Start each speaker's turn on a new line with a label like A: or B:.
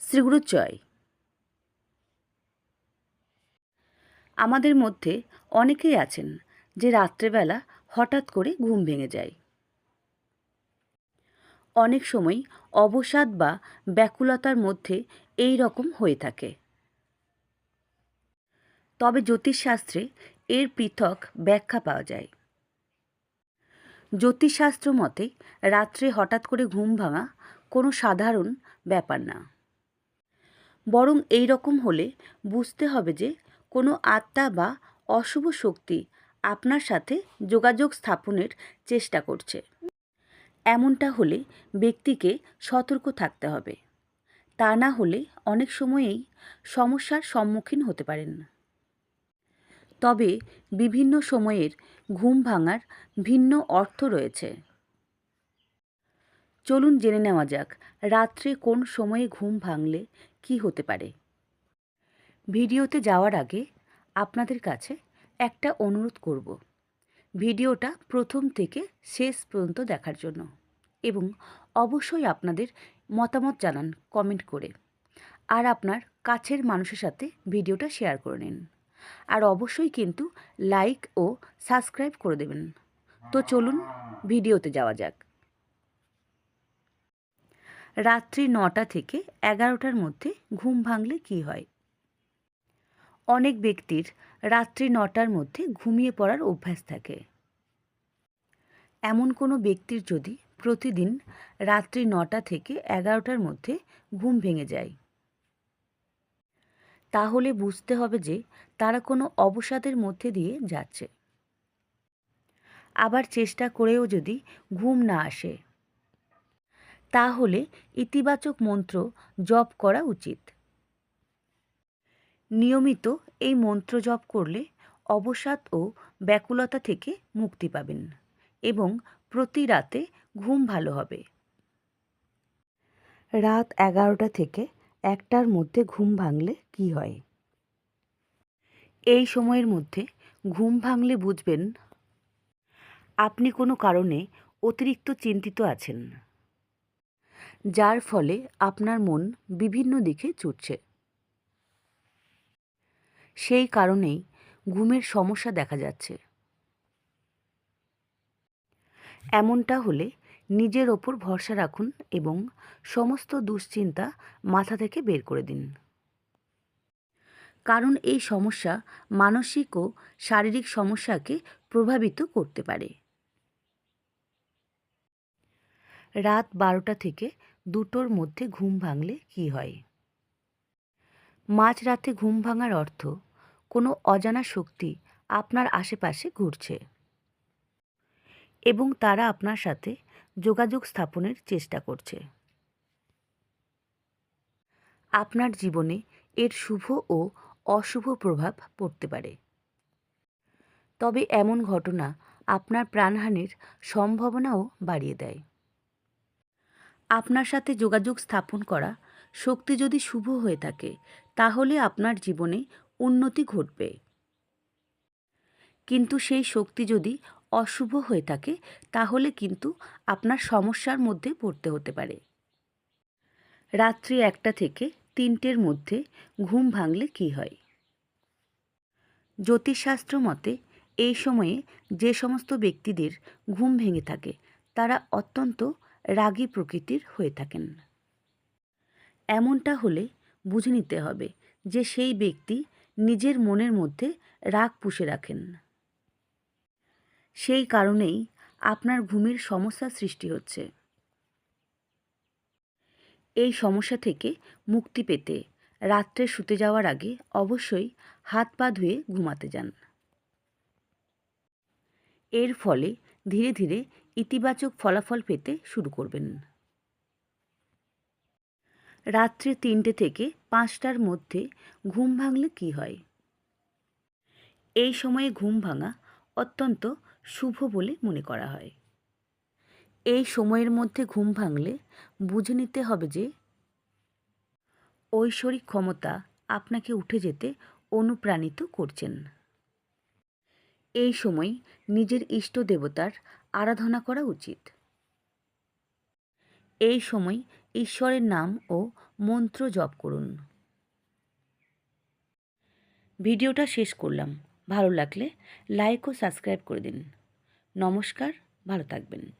A: শ্রীগুরু জয় আমাদের মধ্যে অনেকেই আছেন যে রাত্রেবেলা হঠাৎ করে ঘুম ভেঙে যায়। অনেক সময় অবসাদ বা ব্যাকুলতার মধ্যে এই রকম হয়ে থাকে। তবে জ্যোতিষশাস্ত্রে এর পৃথক ব্যাখ্যা পাওয়া যায়। জ্যোতিষশাস্ত্র মতে রাত্রে হঠাৎ করে ঘুম ভাঙা কোনো সাধারণ ব্যাপার না। বরং এই রকম হলে বুঝতে হবে যে কোনো আত্মা বা অশুভ শক্তি আপনার সাথে যোগাযোগ স্থাপনের চেষ্টা করছে। এমনটা হলে ব্যক্তিকে সতর্ক থাকতে হবে। তা না হলে অনেক সময়েই সমস্যার সম্মুখীন হতে পারেন। তবে বিভিন্ন সময়ের ঘুম ভাঙার ভিন্ন অর্থ রয়েছে। চলুন জেনে নেওয়া যাক, রাত্রে কোন সময়ে ঘুম ভাঙলে কি হতে পারে। ভিডিওতে যাওয়ার আগে আপনাদের কাছে একটা অনুরোধ করব। ভিডিওটা প্রথম থেকে শেষ পর্যন্ত দেখার জন্য এবং অবশ্যই আপনাদের মতামত জানান কমেন্ট করে। আর আপনার কাছের মানুষের সাথে ভিডিওটা শেয়ার করে নিন। আর অবশ্যই কিন্তু লাইক ও সাবস্ক্রাইব করে দেবেন। তো চলুন ভিডিওতে যাওয়া যাক। রাত্রি নটা থেকে এগারোটার মধ্যে ঘুম ভাঙলে কি হয়? অনেক ব্যক্তির রাত্রি নটার মধ্যে ঘুমিয়ে পড়ার অভ্যাস থাকে। এমন কোনো ব্যক্তির যদি প্রতিদিন রাত্রি নটা থেকে এগারোটার মধ্যে ঘুম ভেঙে যায়, তাহলে বুঝতে হবে যে তারা কোনো অবসাদের মধ্যে দিয়ে যাচ্ছে। আবার চেষ্টা করেও যদি ঘুম না আসে তাহলে ইতিবাচক মন্ত্র জপ করা উচিত। নিয়মিত এই মন্ত্র জপ করলে অবসাদ ও ব্যাকুলতা থেকে মুক্তি পাবেন এবং প্রতি রাতে ঘুম ভালো হবে। রাত এগারোটা থেকে একটার মধ্যে ঘুম ভাঙলে কি হয়? এই সময়ের মধ্যে ঘুম ভাঙলে বুঝবেন, আপনি কোনো কারণে অতিরিক্ত চিন্তিত আছেন। যার ফলে আপনার মন বিভিন্ন দিকে ছুটছে সেই কারণেই ঘুমের সমস্যা দেখা যাচ্ছে। এমনটা হলে নিজের ওপর ভরসা রাখুন এবং সমস্ত দুশ্চিন্তা মাথা থেকে বের করে দিন। কারণ এই সমস্যা মানসিক ও শারীরিক সমস্যাকে প্রভাবিত করতে পারে। রাত বারোটা থেকে দুটোর মধ্যে ঘুম ভাঙলে কি হয়? মাঝরাতে ঘুম ভাঙার অর্থ, কোনো অজানা শক্তি আপনার আশেপাশে ঘুরছে এবং তারা আপনার সাথে যোগাযোগ স্থাপনের চেষ্টা করছে। আপনার জীবনে এর শুভ ও অশুভ প্রভাব পড়তে পারে। তবে এমন ঘটনা আপনার প্রাণহানির সম্ভাবনাও বাড়িয়ে দেয়। আপনার সাথে যোগাযোগ স্থাপন করা শক্তি যদি শুভ হয়ে থাকে, তাহলে আপনার জীবনে উন্নতি ঘটবে। কিন্তু সেই শক্তি যদি অশুভ হয়ে থাকে, তাহলে কিন্তু আপনার সমস্যার মধ্যে পড়তে হতে পারে। রাত্রি একটা থেকে তিনটের মধ্যে ঘুম ভাঙলে কি হয়? জ্যোতিষশাস্ত্র মতে, এই সময়ে যে সমস্ত ব্যক্তিদের ঘুম ভেঙে থাকে, তারা অত্যন্ত রাগী প্রকৃতির হয়ে থাকেন। এমনটা হলে বুঝে নিতে হবে যে সেই ব্যক্তি নিজের মনের মধ্যে রাগ পুষে রাখেন। সেই কারণেই আপনার ঘুমের সমস্যা সৃষ্টি হচ্ছে। এই সমস্যা থেকে মুক্তি পেতে রাত্রে শুতে যাওয়ার আগে অবশ্যই হাত পা ধুয়ে ঘুমাতে যান। এর ফলে ধীরে ধীরে ইতিবাচক ফলাফল পেতে শুরু করবেন। রাত্রে তিনটে থেকে পাঁচটার মধ্যে ঘুম ভাঙলে কি হয়? এই সময়ে ঘুম ভাঙা অত্যন্ত শুভ বলে মনে করা হয়। এই সময়ের মধ্যে ঘুম ভাঙলে বুঝে নিতে হবে যে ঐশ্বরিক ক্ষমতা আপনাকে উঠে যেতে অনুপ্রাণিত করছেন। এই সময় নিজের ইষ্ট দেবতার আরাধনা করা উচিত। এই সময় ঈশ্বরের নাম ও মন্ত্র জপ করুন। ভিডিওটা শেষ করলাম। ভালো লাগলে লাইক ও সাবস্ক্রাইব করে দিন। নমস্কার, ভালো থাকবেন।